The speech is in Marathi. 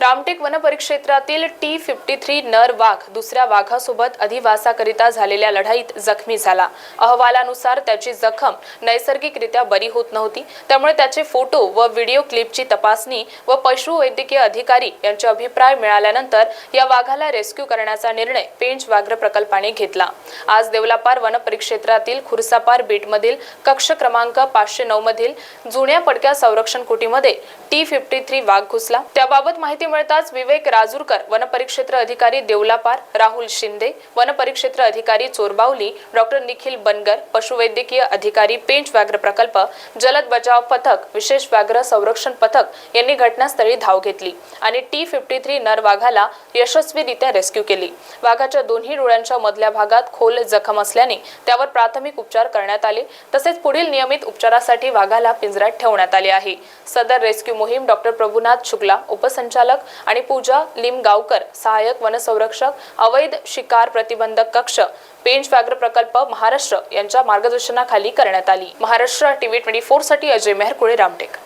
रामटेक वनपरिक्षेत्रातील टी फिफ्टी थ्री नर वाघ दुसऱ्या वाघासोबत अधिवासाकरिता झालेल्या लढाईत जखमी झाला. अहवालानुसार त्याची जखम नैसर्गिकरित्या बरी होत नव्हती. त्यामुळे त्याचे फोटो व व्हिडिओ क्लिपची तपासणी व पशुवैद्यकीय अधिकारी यांचे अभिप्राय मिळाल्यानंतर या वाघाला रेस्क्यू करण्याचा निर्णय पेंच व्याघ्र प्रकल्पाने घेतला. आज देवलापार वनपरिक्षेत्रातील खुर्सापार बीटमधील कक्ष क्रमांक पाचशे नऊ मधील जुन्या पडक्या संरक्षण कुटीमध्ये टी फिफ्टी थ्री वाघ घुसला. त्याबाबत माहिती मिळताच विवेक राजूरकर वनपरिक्षेत्र अधिकारी देवलापार राहुल शिंदे वनपरिक्षेत्र अधिकारी चोरबावली डॉक्टर निखिल बनगर पशुवैद्यकीय अधिकारी पेंच व्याघ्र प्रकल्प जलद बचाव पथक विशेष व्याघ्र संरक्षण पथक यांनी घटनास्थळी धाव घेतली आणि टी फिफ्टी थ्री नर वाघाला यशस्वीरित्या रेस्क्यू केली. वाघाच्या दोन्ही डोळ्यांच्या मधल्या भागात खोल जखम असल्याने त्यावर प्राथमिक उपचार करण्यात आले तसेच पुढील नियमित उपचारासाठी वाघाला पिंजऱ्यात ठेवण्यात आले आहे. सदर रेस्क्यू मोहीम डॉक्टर प्रभुनाथ शुक्ला उपसंचालक आणि पूजा लिमगावकर सहाय्यक वनसंरक्षक अवैध शिकार प्रतिबंधक कक्ष पेंच व्याघ्र प्रकल्प महाराष्ट्र यांच्या मार्गदर्शनाखाली करण्यात आली. महाराष्ट्र टीव्ही ट्वेंटी फोरसाठी अजय मेहरकुळे रामटेक.